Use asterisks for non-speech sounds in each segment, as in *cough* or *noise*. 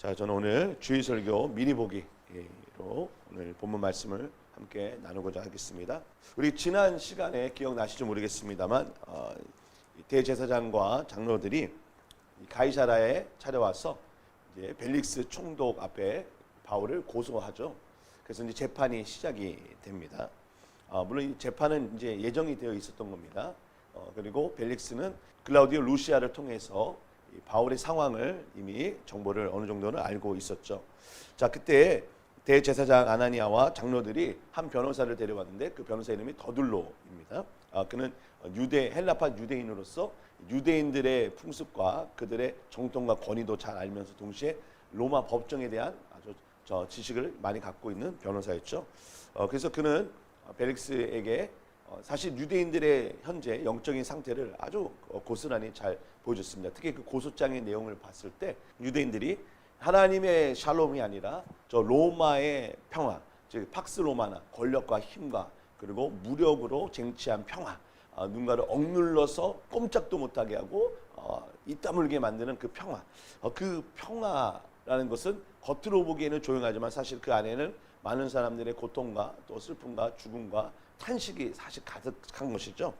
자, 저는 오늘 주의 설교 미리 보기로 오늘 본문 말씀을 함께 나누고자 하겠습니다. 우리 지난 시간에 기억나실지 모르겠습니다만 어, 이 대제사장과 장로들이 이 가이사라에 찾아와서 이제 벨릭스 총독 앞에 바울을 고소하죠. 그래서 이제 재판이 시작이 됩니다. 아, 물론 이 재판은 이제 예정이 되어 있었던 겁니다. 어, 그리고 벨릭스는 글라우디오 루시아를 통해서 이 바울의 상황을 이미 정보를 어느 정도는 알고 있었죠. 자, 그때 대제사장 아나니아와 장로들이 한 변호사를 데려왔는데 그 변호사 이름이 더둘로입니다. 아, 그는 유대 헬라파 유대인으로서 유대인들의 풍습과 그들의 정통과 권위도 잘 알면서 동시에 로마 법정에 대한 아주 저 지식을 많이 갖고 있는 변호사였죠. 어, 그래서 그는 벨릭스에게 어, 사실 유대인들의 현재 영적인 상태를 아주 어, 고스란히 잘 보여줬습니다. 특히 그 고소장의 내용을 봤을 때 유대인들이 하나님의 샬롬이 아니라 저 로마의 평화, 즉 팍스 로마나 권력과 힘과 그리고 무력으로 쟁취한 평화, 어, 누군가를 억눌러서 꼼짝도 못하게 하고 어, 이따물게 만드는 그 평화, 어, 그 평화라는 것은 겉으로 보기에는 조용하지만 사실 그 안에는 많은 사람들의 고통과 또 슬픔과 죽음과 탄식이 사실 가득한 것이죠.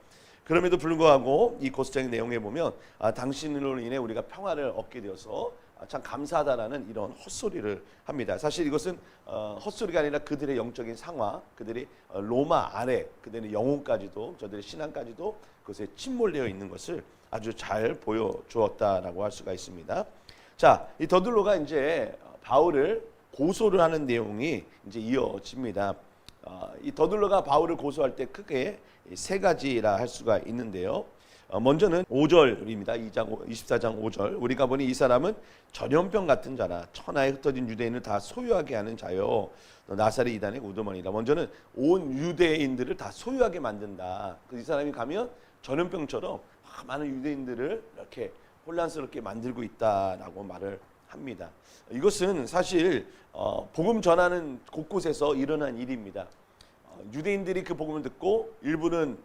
그럼에도 불구하고 이 고스장의 내용에 보면 아, 당신으로 인해 우리가 평화를 얻게 되어서 아, 참 감사하다라는 이런 헛소리를 합니다. 사실 이것은 어, 헛소리가 아니라 그들의 영적인 상황, 그들이 어, 로마 아래, 그들의 영혼까지도 저들의 신앙까지도 그것에 침몰되어 있는 것을 아주 잘 보여주었다라고 할 수가 있습니다. 자, 이 더들로가 이제 바울을 고소를 하는 내용이 이제 이어집니다. 어, 이 더들로가 바울을 고소할 때 크게 세 가지라 할 수가 있는데요. 어, 먼저는 5절입니다. 2장 24장 5절. 우리가 보니 이 사람은 전염병 같은 자라 천하에 흩어진 유대인을 다 소유하게 하는 자요. 나사렛 이단의 우두머니라. 먼저는 온 유대인들을 다 소유하게 만든다. 그이 사람이 가면 전염병처럼 아, 많은 유대인들을 이렇게 혼란스럽게 만들고 있다라고 말을 합니다. 이것은 사실 어, 복음 전하는 곳곳에서 일어난 일입니다. 어, 유대인들이 그 복음을 듣고 일부는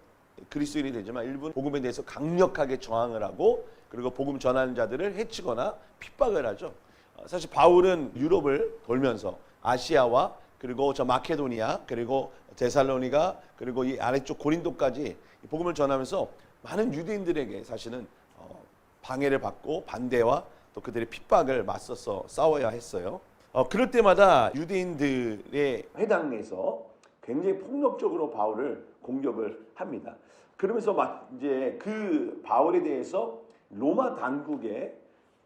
그리스도인이 되지만 일부는 복음에 대해서 강력하게 저항을 하고 그리고 복음 전하는 자들을 해치거나 핍박을 하죠. 어, 사실 바울은 유럽을 돌면서 아시아와 그리고 저 마케도니아 그리고 데살로니가 그리고 이 아래쪽 고린도까지 이 복음을 전하면서 많은 유대인들에게 사실은 어, 방해를 받고 반대와 또 그들의 핍박을 맞서서 싸워야 했어요. 어, 그럴 때마다 유대인들의 회당에서 굉장히 폭력적으로 바울을 공격을 합니다. 그러면서 막 이제 그 바울에 대해서 로마 당국에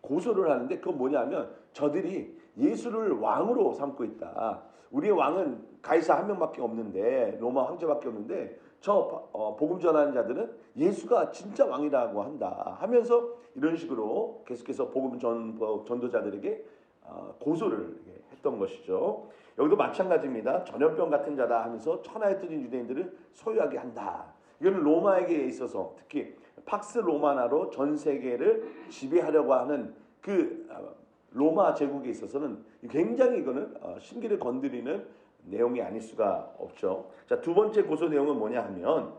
고소를 하는데 그건 뭐냐면 저들이 예수를 왕으로 삼고 있다. 우리의 왕은 가이사 한 명밖에 없는데 로마 황제밖에 없는데 저 어, 복음 전하는 자들은 예수가 진짜 왕이라고 한다 하면서 이런 식으로 계속해서 복음 전 어, 전도자들에게 어, 고소를 했던 것이죠. 여기도 마찬가지입니다. 전염병 같은 자다 하면서 천하에 뜨진 유대인들을 소유하게 한다. 이거는 로마에게 있어서 특히 팍스 로마나로 전 세계를 지배하려고 하는 그 어, 로마 제국에 있어서는 굉장히 이거는 어, 심기를 건드리는 내용이 아닐 수가 없죠. 자, 두 번째 고소 내용은 뭐냐 하면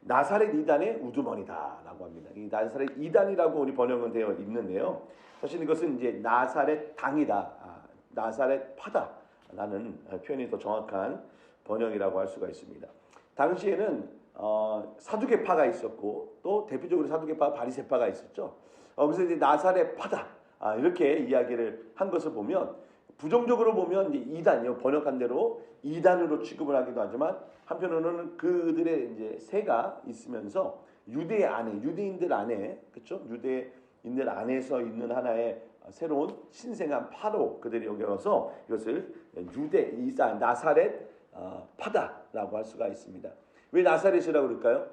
나사렛 이단의 우두머니다라고 합니다. 이 나사렛 이단이라고 우리 번역은 되어 있는데요. 사실 이것은 이제 나사렛 당이다, 아, 나사렛 파다라는 표현이 더 정확한 번역이라고 할 수가 있습니다. 당시에는 어, 사두개파가 있었고 또 대표적으로 사두개파, 바리새파가 있었죠. 어, 그래서 이제 나사렛 파다 아, 이렇게 이야기를 한 것을 보면 부정적으로 보면 이제 이단이요 번역한 대로 이단으로 취급을 하기도 하지만 한편으로는 그들의 이제 세가 있으면서 유대 안에 유대인들 안에 그렇죠 유대인들 안에서 있는 하나의 새로운 신생한 파로 그들이 여겨서 이것을 유대 이사 나사렛 어, 파다라고 할 수가 있습니다. 왜 나사렛이라고 그럴까요?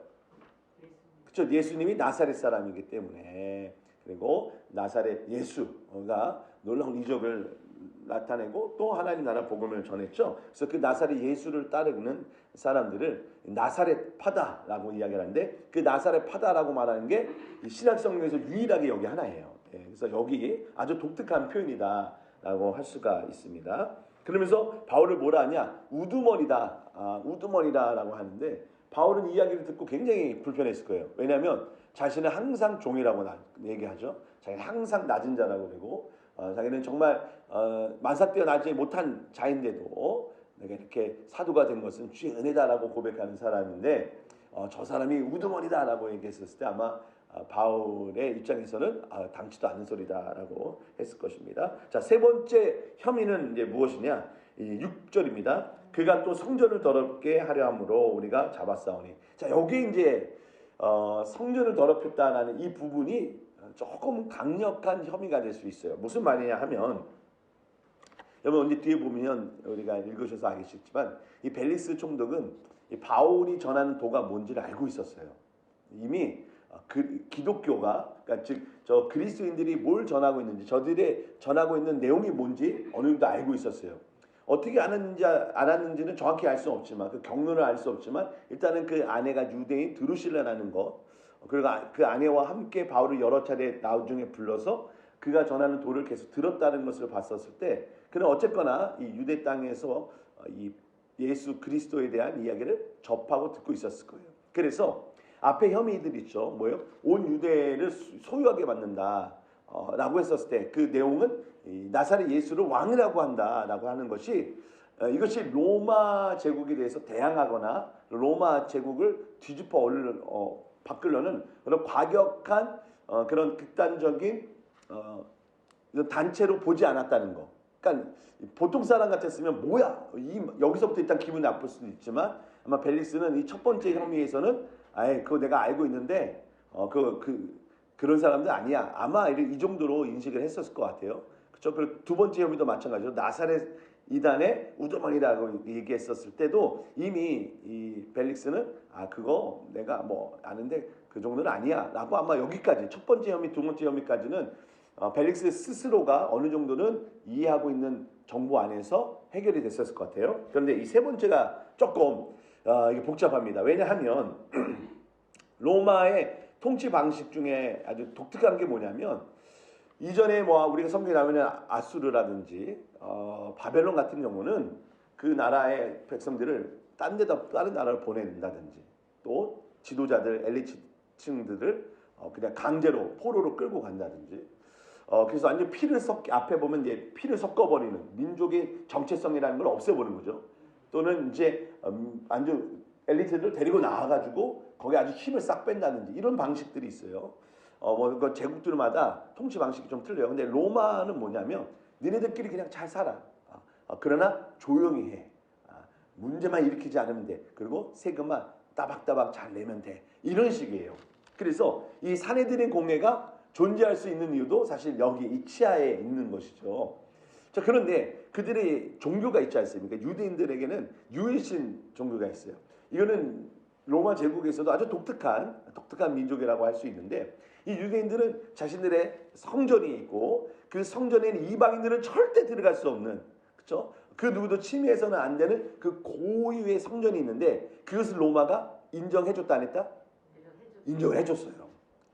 그렇죠 예수님이 나사렛 사람이기 때문에 그리고 나사렛 예수가 놀라운 이적을 나타내고 또 하나님 나라 복음을 전했죠. 그래서 그 나사렛 예수를 따르는 사람들을 나사렛 파다라고 이야기를 하는데 그 나사렛 파다라고 말하는 게 신약 성경에서 유일하게 여기 하나예요. 예, 그래서 여기 아주 독특한 표현이다라고 할 수가 있습니다. 그러면서 바울을 뭐라 하냐? 우두머리다. 아, 우두머리다라고 하는데 바울은 이야기를 듣고 굉장히 불편했을 거예요. 왜냐하면 자신은 항상 종이라고 얘기하죠. 자기는 항상 낮은 자라고 그러고 어, 자기는 정말 어, 만사 뛰어나지 못한 자인데도 내가 이렇게 사도가 된 것은 주의 은혜다라고 고백하는 사람인데 어, 저 사람이 우두머리다라고 얘기했었을 때 아마 아, 바울의 입장에서는 아, 당치도 않는 소리다라고 했을 것입니다. 자, 세 번째 혐의는 이제 무엇이냐? 이 6절입니다. 그가 또 성전을 더럽게 하려 함으로 우리가 잡았사오니. 자, 여기 이제 어, 성전을 더럽혔다는 이 부분이 조금 강력한 혐의가 될 수 있어요. 무슨 말이냐 하면 여러분 이제 뒤에 보면 우리가 읽으셔서 알겠지만 이 벨리스 총독은 이 바울이 전하는 도가 뭔지를 알고 있었어요. 이미 그 기독교가 그러니까 즉 저 그리스도인들이 뭘 전하고 있는지 저들의 전하고 있는 내용이 뭔지 어느 정도 알고 있었어요. 어떻게 아는지 알았는지는 정확히 알수 없지만 그 경로를 알 수 없지만 일단은 그 아내가 유대인 드루실라라는 것 그리고 아- 그 아내와 함께 바울을 여러 차례 나중에 불러서 그가 전하는 도를 계속 들었다는 것을 봤었을 때 그는 어쨌거나 이 유대 땅에서 어, 이 예수 그리스도에 대한 이야기를 접하고 듣고 있었을 거예요. 그래서 앞에 혐의들 있죠. 뭐요? 온 유대를 수- 소유하게 만든다. 어, 라고 했었을 때 그 내용은 이 나사렛 예수를 왕이라고 한다라고 하는 것이 어, 이것이 로마 제국에 대해서 대항하거나 로마 제국을 뒤집어 올 어, 바꾸려는 그런 과격한 어, 그런 극단적인 어, 단체로 보지 않았다는 거. 그러니까 보통 사람 같았으면 뭐야 이 여기서부터 일단 기분 나쁠 수도 있지만 아마 벨리스는 이 첫 번째 혐의에서는 아예 그거 내가 알고 있는데 어 그 그 그런 사람들 아니야 아마 이, 이 정도로 인식을 했었을 것 같아요. 그렇죠. 그리고 두 번째 혐의도 마찬가지로 나사렛 이단의 우두머니라고 얘기했었을 때도 이미 이 벨릭스는 아 그거 내가 뭐 아는데 그 정도는 아니야라고 아마 여기까지 첫 번째 혐의, 두 번째 혐의까지는 어, 벨릭스 스스로가 어느 정도는 이해하고 있는 정보 안에서 해결이 됐었을 것 같아요. 그런데 이 세 번째가 조금 어, 이게 복잡합니다. 왜냐하면 *clears throat* 로마의 통치 방식 중에 아주 독특한 게 뭐냐면 이전에 뭐 우리가 성경에 나오는 아수르라든지 어, 바벨론 같은 경우는 그 나라의 백성들을 딴 데다 다른 나라를 보낸다든지 또 지도자들 엘리트층들을 어, 그냥 강제로 포로로 끌고 간다든지 어, 그래서 완전 피를 섞 앞에 보면 이제 피를 섞어버리는 민족의 정체성이라는 걸 없애버리는 거죠. 또는 이제 음, 완전 엘리트들을 데리고 나와가지고 거기 아주 힘을 싹 뺀다든지 이런 방식들이 있어요. 어, 뭐, 그 제국들마다 통치 방식이 좀 틀려요. 근데 로마는 뭐냐면 니네들끼리 그냥 잘 살아. 아, 아, 그러나 조용히 해. 아, 문제만 일으키지 않으면 돼. 그리고 세금만 따박따박 잘 내면 돼. 이런 식이에요. 그래서 이 사내들의 공예가 존재할 수 있는 이유도 사실 여기 이 치아에 있는 것이죠. 자, 그런데 그들의 종교가 있지 않습니까? 유대인들에게는 유일신 종교가 있어요. 이거는 로마 제국에서도 아주 독특한 독특한 민족이라고 할 수 있는데 이 유대인들은 자신들의 성전이 있고 그 성전에는 이방인들은 절대 들어갈 수 없는 그렇죠? 그 누구도 침해해서는 안 되는 그 고유의 성전이 있는데 그것을 로마가 인정해 줬다 안 했다? 인정을 해 줬어요.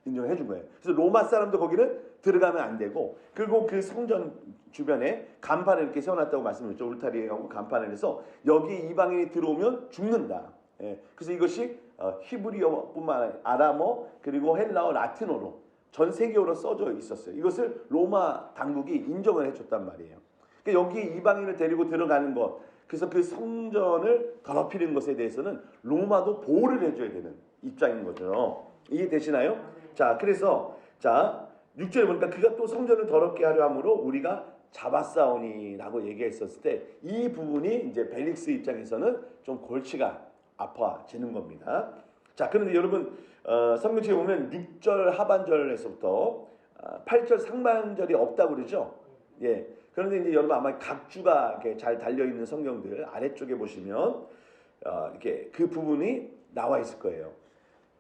인정을 해준 거예요. 그래서 로마 사람도 거기는 들어가면 안 되고 그리고 그 성전 주변에 간판을 이렇게 세워놨다고 말씀드렸죠. 울타리하고 간판을 해서 여기 이방인이 들어오면 죽는다. 예, 그래서 이것이 어, 히브리어뿐만 아니라 아람어 그리고 헬라어 라틴어로 전 세계어로 써져 있었어요. 이것을 로마 당국이 인정을 해줬단 말이에요. 그러니까 여기 이방인을 데리고 들어가는 것, 그래서 그 성전을 더럽히는 것에 대해서는 로마도 보호를 해줘야 되는 입장인 거죠. 이해되시나요? 자, 그래서 자 6절에 보니까 그가 또 성전을 더럽게 하려 함으로 우리가 잡았사오니라고 얘기했었을 때 이 부분이 이제 벨릭스 입장에서는 좀 골치가 아파지는 겁니다. 자, 그런데 여러분 어, 성경책에 보면 6절 하반절에서부터 어, 8절 상반절이 없다고 그러죠. 예. 그런데 이제 여러분 아마 각주가 이렇게 잘 달려 있는 성경들 아래쪽에 보시면 어, 이렇게 그 부분이 나와 있을 거예요.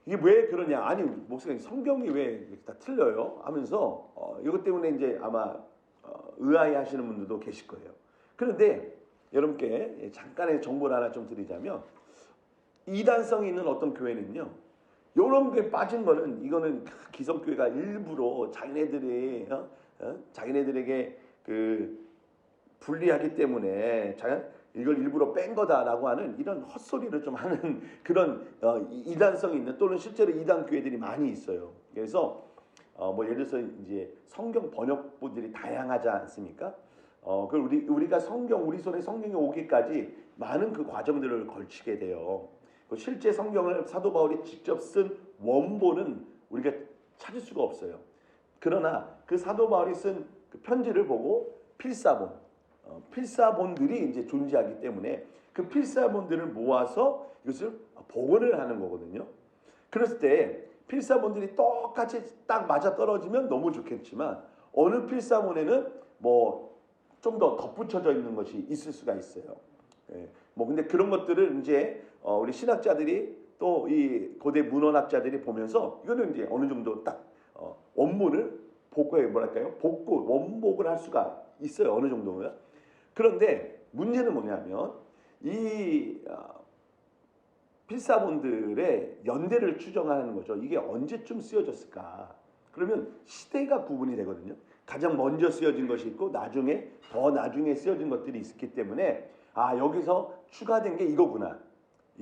이게 왜 그러냐? 아니 목사님 성경이 왜 이렇게 다 틀려요? 하면서 어, 이것 때문에 이제 아마 어, 의아해하시는 분들도 계실 거예요. 그런데 여러분께 잠깐의 정보를 하나 좀 드리자면 이단성이 있는 어떤 교회는요. 이런 게 빠진 거는 이거는 기성교회가 일부러 자기네들이 어? 어? 자기네들에게 그 불리하기 때문에 자 이걸 일부러 뺀 거다라고 하는 이런 헛소리를 좀 하는 *laughs* 그런 어, 이- 이단성이 있는 또는 실제로 이단 교회들이 많이 있어요. 그래서 어, 뭐 예를 들어서 이제 성경 번역본들이 다양하지 않습니까? 어, 그 우리 우리가 성경 우리 손에 성경이 오기까지 많은 그 과정들을 걸치게 돼요. 그 실제 성경을 사도 바울이 직접 쓴 원본은 우리가 찾을 수가 없어요. 그러나 그 사도 바울이 쓴 그 편지를 보고 필사본, 어, 필사본들이 이제 존재하기 때문에 그 필사본들을 모아서 이것을 복원을 하는 거거든요. 그랬을 때 필사본들이 똑같이 딱 맞아 떨어지면 너무 좋겠지만 어느 필사본에는 뭐 좀 더 덧붙여져 있는 것이 있을 수가 있어요. 예. 뭐 근데 그런 것들을 이제 어, 우리 신학자들이 또 이 고대 문헌학자들이 보면서 이거는 이제 어느 정도 딱 어, 원문을 복구해 뭐랄까요? 복구 원복을 할 수가 있어요 어느 정도면. 그런데 문제는 뭐냐면 이 어, 필사본들의 연대를 추정하는 거죠. 이게 언제쯤 쓰여졌을까? 그러면 시대가 구분이 되거든요. 가장 먼저 쓰여진 것이 있고 나중에 더 나중에 쓰여진 것들이 있기 때문에 아 여기서 추가된 게 이거구나.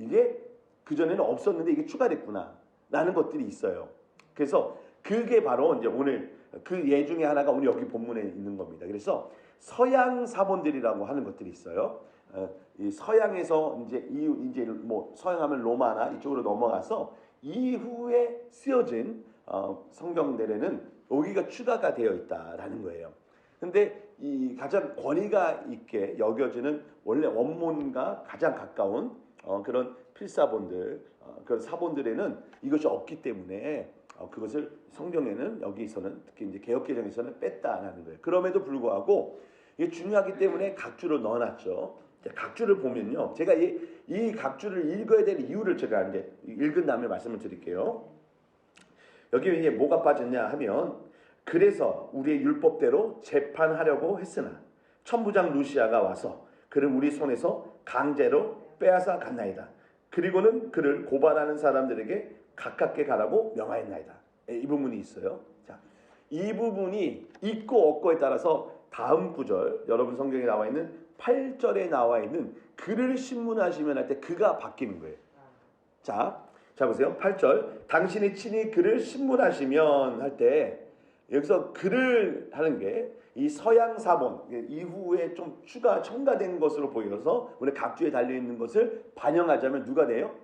이게 그 전에는 없었는데 이게 추가됐구나. 라는 것들이 있어요. 그래서 그게 바로 이제 오늘 그 예 중에 하나가 오늘 여기 본문에 있는 겁니다. 그래서 서양 사본들이라고 하는 것들이 있어요. 어, 이 서양에서 이제 이 이제 뭐 서양하면 로마나 이쪽으로 넘어가서 이후에 쓰여진 어, 성경들에는 여기가 추가가 되어 있다라는 거예요. 근데 이 가장 권위가 있게 여겨지는 원래 원문과 가장 가까운 어, 그런 필사본들, 어, 그런 사본들에는 이것이 없기 때문에 어, 그것을 성경에는 여기서는 특히 이제 개혁개정에서는 뺐다라는 거예요. 그럼에도 불구하고 이게 중요하기 때문에 각주로 넣어놨죠. 자, 각주를 보면요, 제가 이, 이 각주를 읽어야 될 이유를 제가 이제 읽은 다음에 말씀을 드릴게요. 여기 이제 뭐가 빠졌냐 하면 그래서 우리의 율법대로 재판하려고 했으나 천부장 루시아가 와서 그를 우리 손에서 강제로 빼앗아 갔나이다. 그리고는 그를 고발하는 사람들에게 가깝게 가라고 명하였나이다. 예, 이 부분이 있어요. 자, 이 부분이 있고 없고에 따라서 다음 구절 여러분 성경에 나와 있는 8절에 나와 있는 그를 신문하시면 할 때 그가 바뀌는 거예요. 자, 자 보세요. 8절. 당신이 친히 그를 신문하시면 할 때 여기서 그를 하는 게 이 서양 사본 이후에 좀 추가 첨가된 것으로 보여서 우리 각주에 달려 있는 것을 반영하자면 누가 돼요?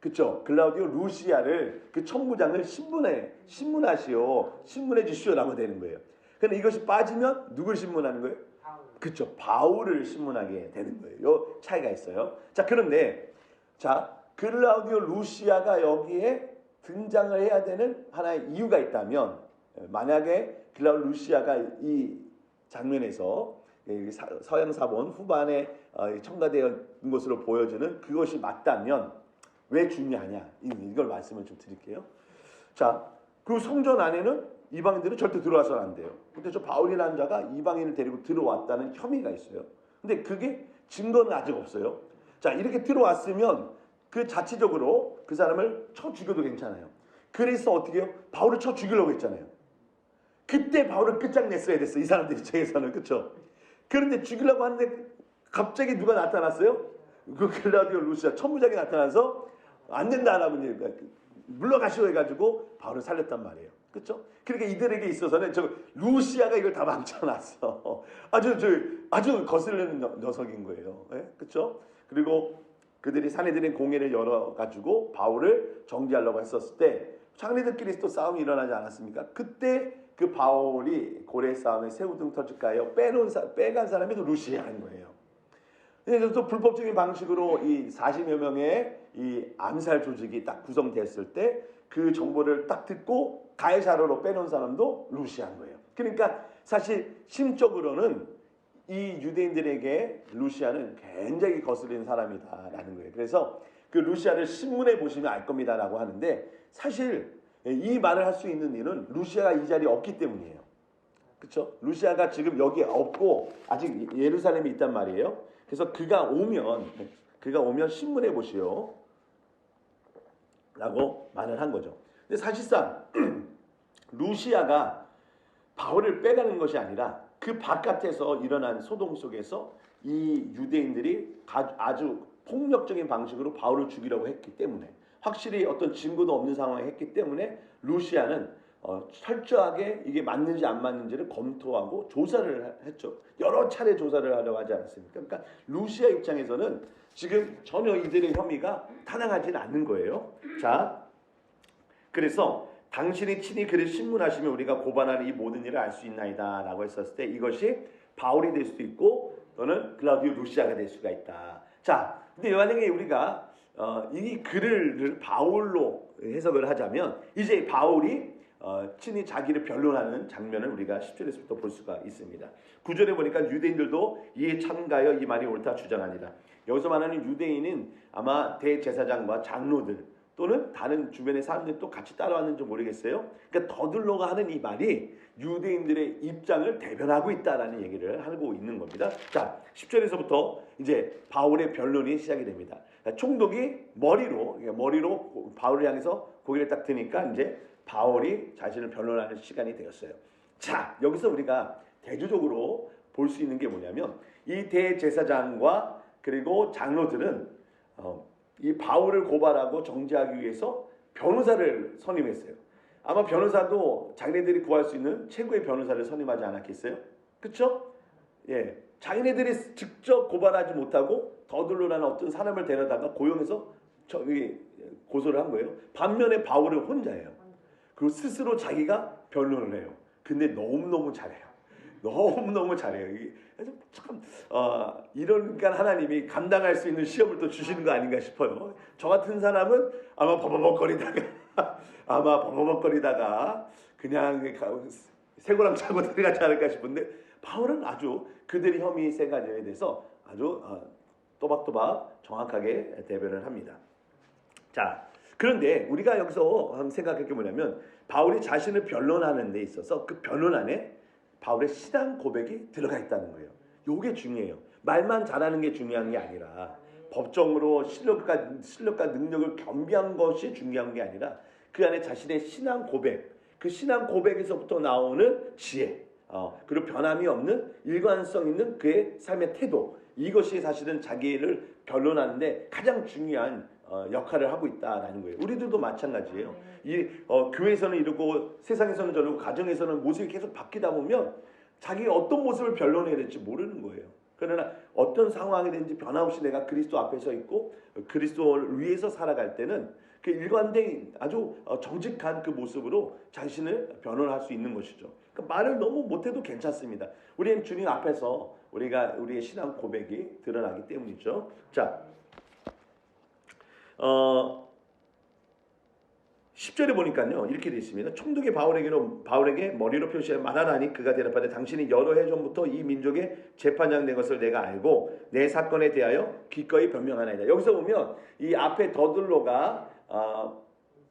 그쵸? 글라우디오 루시아를 그 천부장을 신문해 신문하시오 신문해 주시오라고 되는 거예요. 근데 이것이 빠지면 누굴 신문하는 거예요? 그쵸? 바울을 신문하게 되는 거예요. 요 차이가 있어요. 자 그런데 자 글라우디오 루시아가 여기에 등장을 해야 되는 하나의 이유가 있다면 만약에 글라우디오 루시아가 이 장면에서 이 사- 서양 사본 후반에 어, 첨가되는 것으로 보여지는 그것이 맞다면 왜 중요하냐 이- 이걸 말씀을 좀 드릴게요. 자, 그 성전 안에는 이방인들은 절대 들어와서는 안 돼요. 근데 저 바울이라는 자가 이방인을 데리고 들어왔다는 혐의가 있어요. 근데 그게 증거는 아직 없어요. 자, 이렇게 들어왔으면 그 자체적으로 그 사람을 쳐 죽여도 괜찮아요. 그래서 어떻게 해요? 바울을 쳐 죽이려고 했잖아요. 그때 바울을 끝장 냈어야 됐어. 이 사람들 입장에서는. 그쵸? 그런데 죽이려고 하는데 갑자기 누가 나타났어요? 그 글라디오 루시아 천부장이 나타나서 안 된다 안 하고 이제 물러가시오 해가지고 바울을 살렸단 말이에요. 그렇죠? 그러니까 이들에게 있어서는 저 루시아가 이걸 다 망쳐놨어. *laughs* 아주 저 아주 거슬리는 녀- 녀석인 거예요. 예? 그렇죠? 그리고 그들이 사내들의 공회를 열어 가지고 바울을 정지하려고 했었을 때 장례들끼리 또 싸움이 일어나지 않았습니까? 그때 그 바울이 고래 싸움에 새우 등 터질까요? 빼놓은 사, 빼간 사람이 또 루시아인 거예요. 그래서 또 불법적인 방식으로 이 40여 명의 이 암살 조직이 딱 구성됐을 때 그 정보를 딱 듣고 가해자료로 빼놓은 사람도 루시아인 거예요. 그러니까 사실 심적으로는 이 유대인들에게 루시아는 굉장히 거슬리는 사람이다라는 거예요. 그래서 그 루시아를 신문에 보시면 알 겁니다라고 하는데 사실 이 말을 할 수 있는 일은 루시아가 이 자리에 없기 때문이에요. 그렇죠? 루시아가 지금 여기 없고 아직 예루살렘에 있단 말이에요. 그래서 그가 오면 그가 오면 신문해 보시오. 라고 말을 한 거죠. 근데 사실상 *clears throat* 루시아가 바울을 빼가는 것이 아니라 그 바깥에서 일어난 소동 속에서 이 유대인들이 가- 아주 폭력적인 방식으로 바울을 죽이려고 했기 때문에 확실히 어떤 증거도 없는 상황에 했기 때문에 루시아는 어, 철저하게 이게 맞는지 안 맞는지를 검토하고 조사를 하- 했죠. 여러 차례 조사를 하려고 하지 않았습니까? 그러니까 루시아 입장에서는 지금 전혀 이들의 혐의가 타당하지는 않는 거예요. 자, 그래서 당신이 친히 그를 신문하시면 우리가 고발하는 이 모든 일을 알 수 있나이다 라고 했었을 때 이것이 바울이 될 수도 있고 또는 클라우디오 루시아가 될 수가 있다. 자, 근데 만약에 우리가 어, 이 글을 바울로 해석을 하자면 이제 바울이 어, 친히 자기를 변론하는 장면을 우리가 10절에서부터 볼 수가 있습니다. 9절에 보니까 유대인들도 이에 참가하여 이 말이 옳다 주장하니라. 여기서 말하는 유대인은 아마 대제사장과 장로들 또는 다른 주변의 사람들이 또 같이 따라왔는지 모르겠어요. 그러니까 더들로가 하는 이 말이 유대인들의 입장을 대변하고 있다라는 얘기를 하고 있는 겁니다. 자, 10절에서부터 이제 바울의 변론이 시작이 됩니다. 총독이 머리로 머리로 바울을 향해서 고개를 딱 드니까 이제 바울이 자신을 변론하는 시간이 되었어요. 자, 여기서 우리가 대조적으로 볼 수 있는 게 뭐냐면 이 대제사장과 그리고 장로들은 어, 이 바울을 고발하고 정죄하기 위해서 변호사를 선임했어요. 아마 변호사도 자기네들이 구할 수 있는 최고의 변호사를 선임하지 않았겠어요? 그렇죠? 예, 자기네들이 직접 고발하지 못하고 더들로라는 어떤 사람을 데려다가 고용해서 저기 고소를 한 거예요. 반면에 바울은 혼자예요. 그리고 스스로 자기가 변론을 해요. 근데 너무 너무 잘해요. 너무 너무 잘해요. 참 어, 이러니까 하나님이 감당할 수 있는 시험을 또 주시는 거 아닌가 싶어요. 저 같은 사람은 아마 버벅버벅거리다가 *laughs* 아마 버벅버벅거리다가 그냥 새고랑 차고 *laughs* 들어가지 않을까 싶은데 바울은 아주 그들의 혐의 세 가지에 대해서 아주 어, 또박또박 정확하게 대변을 합니다. 자, 그런데 우리가 여기서 생각할 게 뭐냐면 바울이 자신을 변론하는 데 있어서 그 변론 안에 바울의 신앙 고백이 들어가 있다는 거예요. 요게 중요해요. 말만 잘하는 게 중요한 게 아니라 법정으로 실력과 실력과 능력을 겸비한 것이 중요한 게 아니라 그 안에 자신의 신앙 고백, 그 신앙 고백에서부터 나오는 지혜, 어, 그리고 변함이 없는 일관성 있는 그의 삶의 태도 이것이 사실은 자기를 변론하는데 가장 중요한 어, 역할을 하고 있다라는 거예요. 우리들도 마찬가지예요. 이 어, 교회에서는 이러고 세상에서는 저러고 가정에서는 모습이 계속 바뀌다 보면 자기가 어떤 모습을 변론해야 될지 모르는 거예요. 그러나 어떤 상황이 되는지 변함없이 내가 그리스도 앞에 서 있고 그리스도를 위해서 살아갈 때는 그 일관된 아주 어, 정직한 그 모습으로 자신을 변론할 수 있는 것이죠. 그러니까 말을 너무 못해도 괜찮습니다. 우리는 주님 앞에서 우리가 우리의 신앙 고백이 드러나기 때문이죠. 자, 어, 10절에 보니까요 이렇게 되어 있습니다. 총독이 바울에게로 바울에게 머리로 표시해 말하라니 그가 대답하되 당신이 여러 해 전부터 이 민족의 재판장 된 것을 내가 알고 내 사건에 대하여 기꺼이 변명하나이다. 여기서 보면 이 앞에 더들로가 어,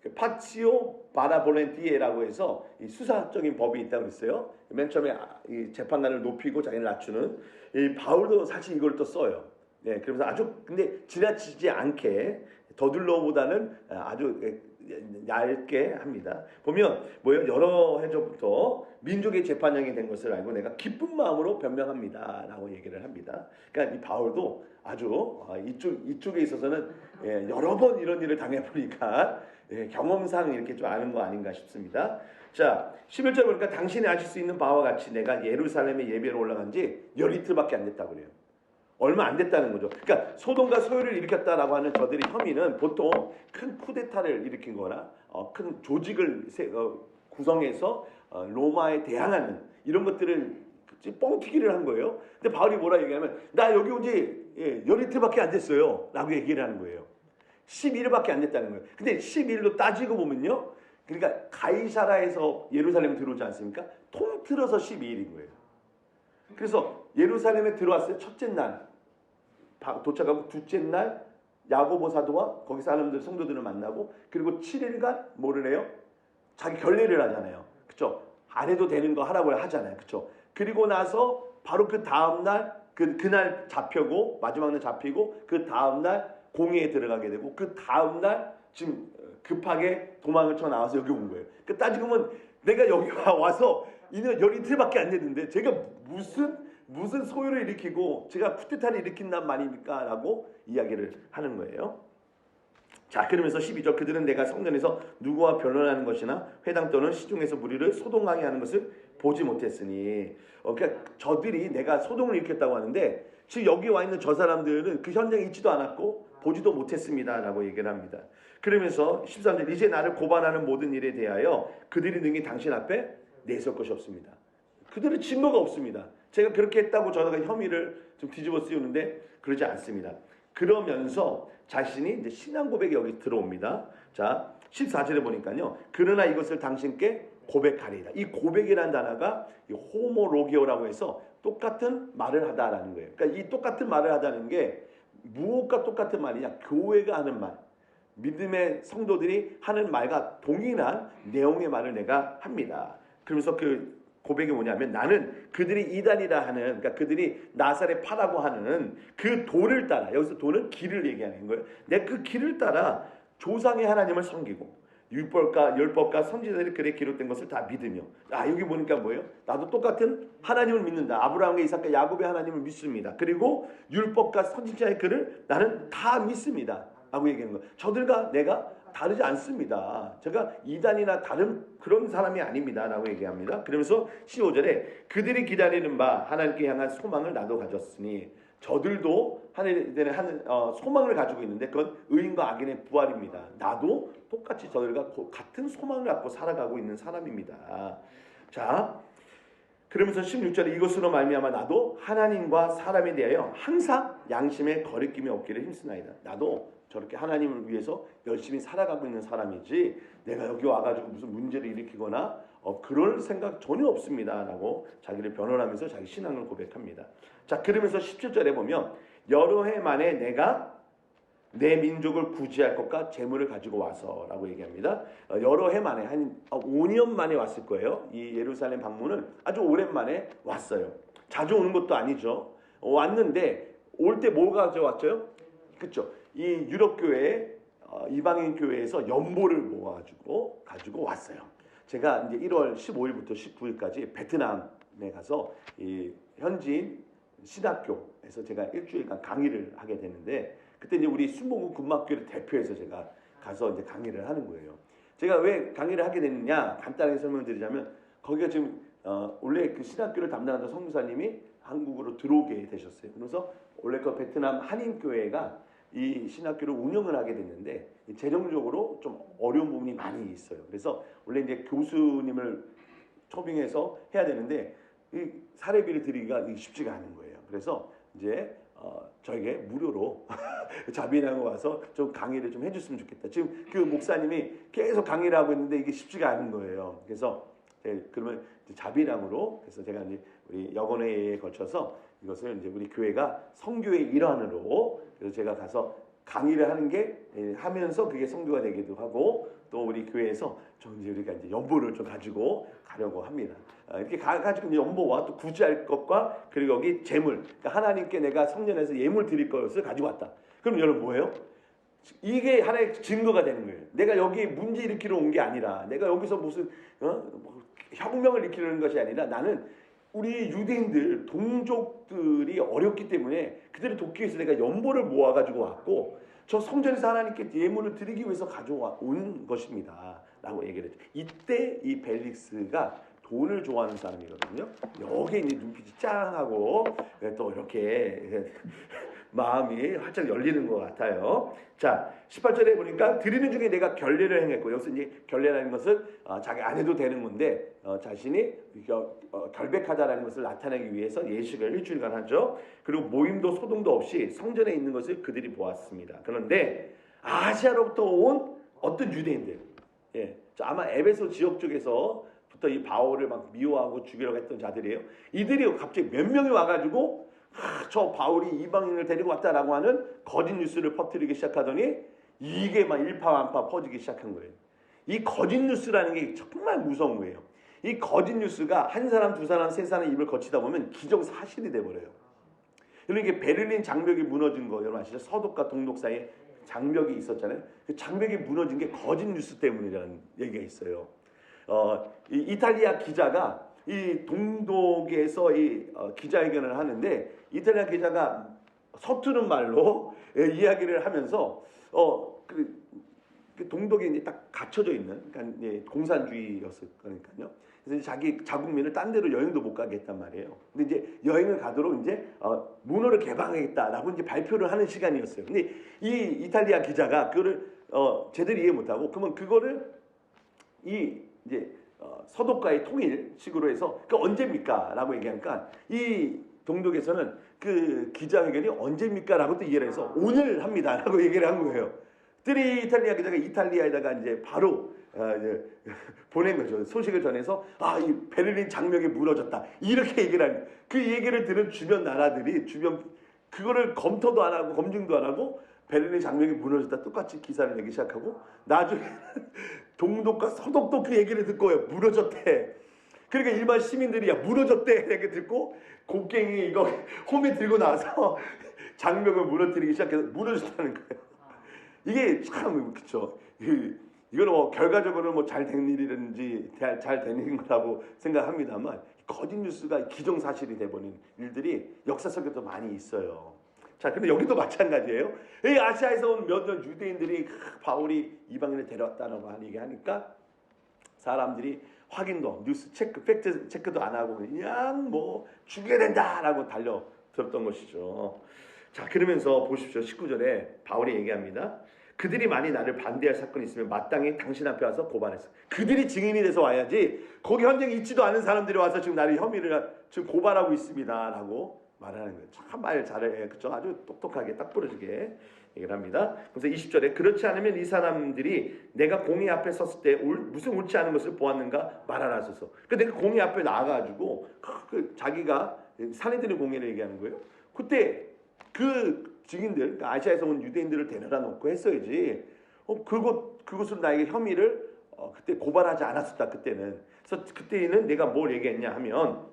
그 파치오 바라볼렌티에라고 해서 이 수사적인 법이 있다고 그랬어요. 맨 처음에 이 재판관을 높이고 자기를 낮추는 이 바울도 사실 이걸 또 써요. 네, 그러면서 아주 근데 지나치지 않게 더들로보다는 아주 얇게 합니다. 보면 뭐요 여러 해 전부터 민족의 재판장이 된 것을 알고 내가 기쁜 마음으로 변명합니다라고 얘기를 합니다. 그러니까 이 바울도 아주 이쪽 이쪽에 있어서는 예, 여러 번 이런 일을 당해 보니까 예, 경험상 이렇게 좀 아는 거 아닌가 싶습니다. 자, 11절 보니까 당신이 아실 수 있는 바와 같이 내가 예루살렘에 예배로 올라간 지 열이틀밖에 안 됐다고 그래요. 얼마 안 됐다는 거죠. 그러니까 소동과 소요를 일으켰다라고 하는 저들의 혐의는 보통 큰 쿠데타를 일으킨 거나 어, 큰 조직을 세, 어, 구성해서 어, 로마에 대항하는 이런 것들을 뻥튀기를 한 거예요. 근데 바울이 뭐라 얘기하면 나 여기 온지 예, 열이틀밖에 안 됐어요. 라고 얘기를 하는 거예요. 11일밖에 안 됐다는 거예요. 근데 11일로 따지고 보면요. 그러니까 가이사라에서 예루살렘 들어오지 않습니까? 통틀어서 12일인 거예요. 그래서 예루살렘에 들어왔어요. 첫째 날 도착하고 둘째 날 야고보 사도와 거기 사람들 성도들을 만나고 그리고 7일간 뭐를 해요? 자기 결례를 하잖아요. 그쵸? 안 해도 되는 거 하라고 하잖아요. 그쵸? 그리고 나서 바로 그 다음 날 그, 그날 잡혀고 마지막 날 잡히고 그 다음 날 공회에 들어가게 되고 그 다음 날 지금 급하게 도망을 쳐 나와서 여기 온 거예요. 그 따지고 보면 내가 여기 와서 이년 열이틀밖에 안 됐는데 제가 무슨 무슨 소요를 일으키고 제가 쿠데타를 일으킨단 말입니까? 라고 이야기를 하는 거예요. 자 그러면서 12절 그들은 내가 성전에서 누구와 변론하는 것이나 회당 또는 시중에서 무리를 소동하게 하는 것을 보지 못했으니 어, 그러니까 저들이 내가 소동을 일으켰다고 하는데 지금 여기 와 있는 저 사람들은 그 현장에 있지도 않았고 보지도 못했습니다 라고 얘기를 합니다. 그러면서 13절 이제 나를 고발하는 모든 일에 대하여 그들이 능히 당신 앞에 내설 것이 없습니다. 그들은 증거가 없습니다. 제가 그렇게 했다고 저가 혐의를 좀 뒤집어 씌우는데 그러지 않습니다. 그러면서 자신이 이제 신앙 고백이 여기 들어옵니다. 자, 14절에 보니까요. 그러나 이것을 당신께 고백하리라. 이 고백이라는 단어가 이 호모로기오라고 해서 똑같은 말을 하다라는 거예요. 그러니까 이 똑같은 말을 하다는 게 무엇과 똑같은 말이냐? 교회가 하는 말. 믿음의 성도들이 하는 말과 동일한 내용의 말을 내가 합니다. 그러면서 그 고백이 뭐냐면 나는 그들이 이단이라 하는 그러니까 그들이 나사렛 파라고 하는 그 도를 따라 여기서 도는 길을 얘기하는 거예요. 내 그 길을 따라 조상의 하나님을 섬기고 율법과 율법과 선지자들이 글에 기록된 것을 다 믿으며 아 여기 보니까 뭐예요? 나도 똑같은 하나님을 믿는다. 아브라함과 이삭과 야곱의 하나님을 믿습니다. 그리고 율법과 선지자의 글을 나는 다 믿습니다. 라고 얘기하는 거예요. 저들과 내가 다르지 않습니다. 제가 이단이나 다른 그런 사람이 아닙니다. 라고 얘기합니다. 그러면서 15절에 그들이 기다리는 바 하나님께 향한 소망을 나도 가졌으니 저들도 하늘에 하는 어, 소망을 가지고 있는데 그건 의인과 악인의 부활입니다. 나도 똑같이 저들과 고- 같은 소망을 갖고 살아가고 있는 사람입니다. 자, 그러면서 16절에 이것으로 말미암아 나도 하나님과 사람에 대하여 항상 양심의 거리낌이 없기를 힘쓰나이다. 나도 저렇게 하나님을 위해서 열심히 살아가고 있는 사람이지 내가 여기 와가지고 무슨 문제를 일으키거나 어, 그럴 생각 전혀 없습니다 라고 자기를 변호하면서 자기 신앙을 고백합니다. 자 그러면서 17절에 보면 여러 해 만에 내가 내 민족을 구제할 것과 재물을 가지고 와서 라고 얘기합니다. 어, 여러 해 만에 한 5년 만에 왔을 거예요. 이 예루살렘 방문은 아주 오랜만에 왔어요. 자주 오는 것도 아니죠. 어, 왔는데 올 때 뭐 가져왔죠? 그렇죠. 이 유럽 교회 어, 이방인 교회에서 연보를 모아가지고 가지고 왔어요. 제가 이제 1월 15일부터 19일까지 베트남에 가서 이 현지인 신학교에서 제가 일주일간 강의를 하게 되는데 그때 이제 우리 순복음 군막교를 대표해서 제가 가서 이제 강의를 하는 거예요. 제가 왜 강의를 하게 됐느냐 간단하게 설명드리자면 거기가 지금 어, 원래 그 신학교를 담당하던 성무사님이 한국으로 들어오게 되셨어요. 그래서 원래 그 베트남 한인교회가 이 신학교를 운영을 하게 됐는데 이 재정적으로 좀 어려운 부분이 많이 있어요. 그래서 원래 이제 교수님을 초빙해서 해야 되는데 이 사례비를 드리기가 쉽지가 않은 거예요. 그래서 이제 어, 저에게 무료로 *laughs* 자비나고 와서 좀 강의를 좀 해줬으면 좋겠다. 지금 그 목사님이 계속 강의를 하고 있는데 이게 쉽지가 않은 거예요. 그래서 예, 그러면 자비랑으로 그래서 제가 이제 우리 여건회에 거쳐서 이것을 이제 우리 교회가 성교의 일환으로 그래서 제가 가서 강의를 하는 게 예, 하면서 그게 성교가 되기도 하고 또 우리 교회에서 좀 이제 우리가 이제 연보를 좀 가지고 가려고 합니다. 아, 이렇게 가, 가지고 연보와 또 구제할 것과 그리고 여기 재물 그러니까 하나님께 내가 성전에서 예물 드릴 것을 가지고 왔다. 그럼 여러분 뭐예요? 이게 하나의 증거가 되는 거예요. 내가 여기 문제 일으키러 온 게 아니라 내가 여기서 무슨 어? 뭐 혁명을 일으키려는 것이 아니라 나는 우리 유대인들 동족들이 어렵기 때문에 그들을 돕기 위해서 내가 연보를 모아가지고 왔고 저 성전에서 하나님께 예물을 드리기 위해서 가져온 것입니다. 라고 얘기를 했죠. 이때 이 벨릭스가 돈을 좋아하는 사람이거든요. 여기에 이제 눈빛이 짱하고 또 이렇게 마음이 활짝 열리는 것 같아요. 자, 18절에 보니까 드리는 중에 내가 결례를 행했고 여기서 이제 결례라는 것은 어, 자기 안 해도 되는 건데 어, 자신이 겨- 어, 결백하다라는 것을 나타내기 위해서 예식을 일주일간 하죠. 그리고 모임도 소동도 없이 성전에 있는 것을 그들이 보았습니다. 그런데 아시아로부터 온 어떤 유대인들, 예, 저 아마 에베소 지역 쪽에서 부터 이 바울을 막 미워하고 죽이려고 했던 자들이에요. 이들이 갑자기 몇 명이 와가지고 아, 저 바울이 이방인을 데리고 왔다라고 하는 거짓 뉴스를 퍼뜨리기 시작하더니 이게 막 일파만파 퍼지기 시작한 거예요. 이 거짓 뉴스라는 게 정말 무서운 거예요. 이 거짓 뉴스가 한 사람, 두 사람, 세 사람 입을 거치다 보면 기적 사실이 돼 버려요. 그러니까 베를린 장벽이 무너진 거 여러분 아시죠? 서독과 동독 사이에 장벽이 있었잖아요. 그 장벽이 무너진 게 거짓 뉴스 때문이라는 얘기가 있어요. 어, 이 이탈리아 기자가 이 동독에서 이 어, 기자회견을 하는데 이탈리아 기자가 서투른 말로 예, 이야기를 하면서 어, 그그 동독이 이제 딱 갇혀져 있는 그러니까 이제 공산주의였을 거니까요. 그래서 자기 자국민을 딴 데로 여행도 못 가게 했단 말이에요. 근데 이제 여행을 가도록 이제 어, 문호를 개방하겠다라고 이제 발표를 하는 시간이었어요. 근데 이 이탈리아 기자가 그거를 어, 제대로 이해 못하고 그러면 그거를 이 이제 어, 서독과의 통일식으로 해서 그 언제입니까?라고 얘기하니까 이 동독에서는 그 기자회견이 언제입니까?라고 또 이해를 해서 오늘 합니다 라고 얘기를 한 거예요. 뜨리 이탈리아 기자가 이탈리아에다가 이제 바로 어, 이제 *laughs* 보낸 거죠. 소식을 전해서 아 이 베를린 장벽이 무너졌다 이렇게 얘기를 하는 그 얘기를 들은 주변 나라들이 주변 그거를 검토도 안 하고 검증도 안 하고 베를린 장벽이 무너졌다 똑같이 기사를 내기 시작하고 나중에 *laughs* 동독과 서독도 그 얘기를 듣고 무너졌대. 그러니까 일반 시민들이 야 무너졌대 이렇게 듣고 곡괭이 이거 *laughs* 홈에 들고 나서 *laughs* 장벽을 무너뜨리기 시작해서 무너졌다는 거예요. 이게 참 그렇죠. 이거는 뭐 결과적으로 뭐잘 된 일이든지 잘 되는 거라고 생각합니다만 거짓 뉴스가 기정사실이 돼버린 일들이 역사 속에도 많이 있어요. 자, 근데 여기도 마찬가지예요. 이 아시아에서 온 몇몇 유대인들이 바울이 이방인을 데려왔다는 거 얘기하니까 사람들이 확인도 뉴스 체크 팩트 체크도 안 하고 그냥 뭐 죽여야 된다라고 달려 들었던 것이죠. 자 그러면서 보십시오 19절에 바울이 얘기합니다. 그들이 많이 나를 반대할 사건이 있으면 마땅히 당신 앞에 와서 고발했어. 그들이 증인이 돼서 와야지 거기 현장에 있지도 않은 사람들이 와서 지금 나를 혐의를 지금 고발하고 있습니다라고 말하는 거예요. 참 말 잘해. 그죠? 아주 똑똑하게 딱 부러지게 얘기를 합니다. 그래서 20절에 그렇지 않으면 이 사람들이 내가 공의 앞에 섰을 때 올, 무슨 옳지 않은 것을 보았는가 말하라소서. 그러니까 내가 공의 앞에 나가가지고 그 자기가 사내들의 공의를 얘기하는 거예요. 그때 그 증인들, 그러니까 아시아에서 온 유대인들을 데려다 놓고 했어야지. 어, 그것 그것으로 나에게 혐의를 어, 그때 고발하지 않았었다 그때는. 그래서 그때는 내가 뭘 얘기했냐 하면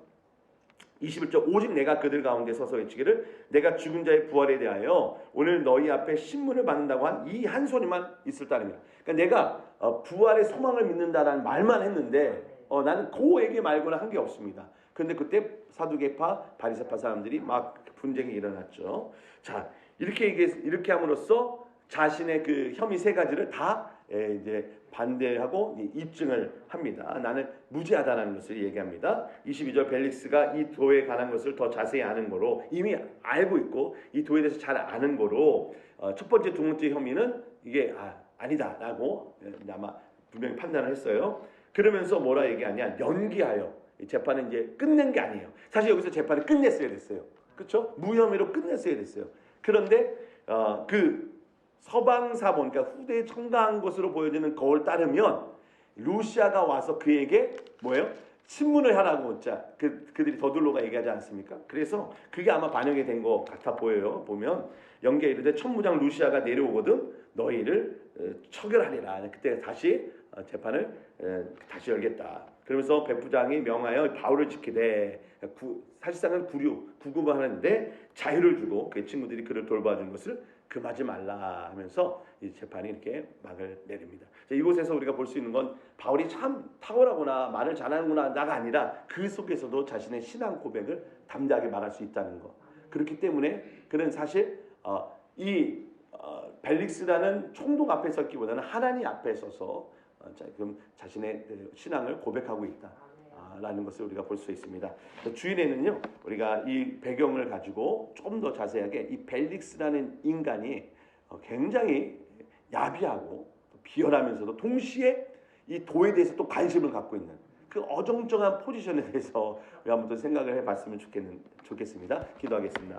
21절 오직 내가 그들 가운데 서서 외치기를 내가 죽은 자의 부활에 대하여 오늘 너희 앞에 신문을 받는다고 한 이 한 소리만 있을 따름이라. 그러니까 내가 어, 부활의 소망을 믿는다라는 말만 했는데 어, 나는 그 얘기 말고는 한 게 없습니다. 그런데 그때 사두개파, 바리새파 사람들이 막 분쟁이 일어났죠. 자 이렇게 얘기 이렇게 함으로써 자신의 그 혐의 세 가지를 다 에, 이제 반대하고 입증을 합니다. 나는 무지하다는 것을 얘기합니다. 22절 벨릭스가 이 도에 관한 것을 더 자세히 아는 거로 이미 알고 있고 이 도에 대해서 잘 아는 거로 어, 첫 번째, 두 번째 혐의는 이게 아, 아니다라고 아마 분명히 판단을 했어요. 그러면서 뭐라 얘기하냐 연기하여 이 재판은 이제 끝낸 게 아니에요. 사실 여기서 재판을 끝냈어야 됐어요. 그렇죠? 무혐의로 끝냈어야 됐어요. 그런데 어, 그 서방 사본 그러니까 후대에 첨가한 것으로 보여지는 거울 따르면 루시아가 와서 그에게 뭐예요? 신문을 하라고 자 그, 그들이 더둘로가 얘기하지 않습니까? 그래서 그게 아마 반영이 된 것 같아 보여요. 보면 연계 이르되 천부장 루시아가 내려오거든 너희를 어, 처결하리라. 그때 다시 어, 재판을 어, 다시 열겠다. 그러면서 백부장이 명하여 바울을 지키되 구, 사실상은 구류 구금을 하는데 자유를 주고 그 친구들이 그를 돌봐준 것을 금하지 말라 하면서 이 재판이 이렇게 막을 내립니다. 자, 이곳에서 우리가 볼 수 있는 건 바울이 참 탁월하구나 말을 잘하는구나 나가 아니라 그 속에서도 자신의 신앙 고백을 담대하게 말할 수 있다는 거. 그렇기 때문에 그는 사실 어, 이 어, 벨릭스라는 총독 앞에 섰기보다는 하나님 앞에 서서 어, 자, 그럼 자신의 그 신앙을 고백하고 있다. 아, 라는 것을 우리가 볼 수 있습니다. 주인에는요, 우리가 이 배경을 가지고 좀더 자세하게 이 벨릭스라는 인간이 어, 굉장히 야비하고 비열하면서도 동시에 이 도에 대해서 또 관심을 갖고 있는 그 어정쩡한 포지션에 대해서 우리 한번 더 생각을 해봤으면 좋겠는, 좋겠습니다. 기도하겠습니다.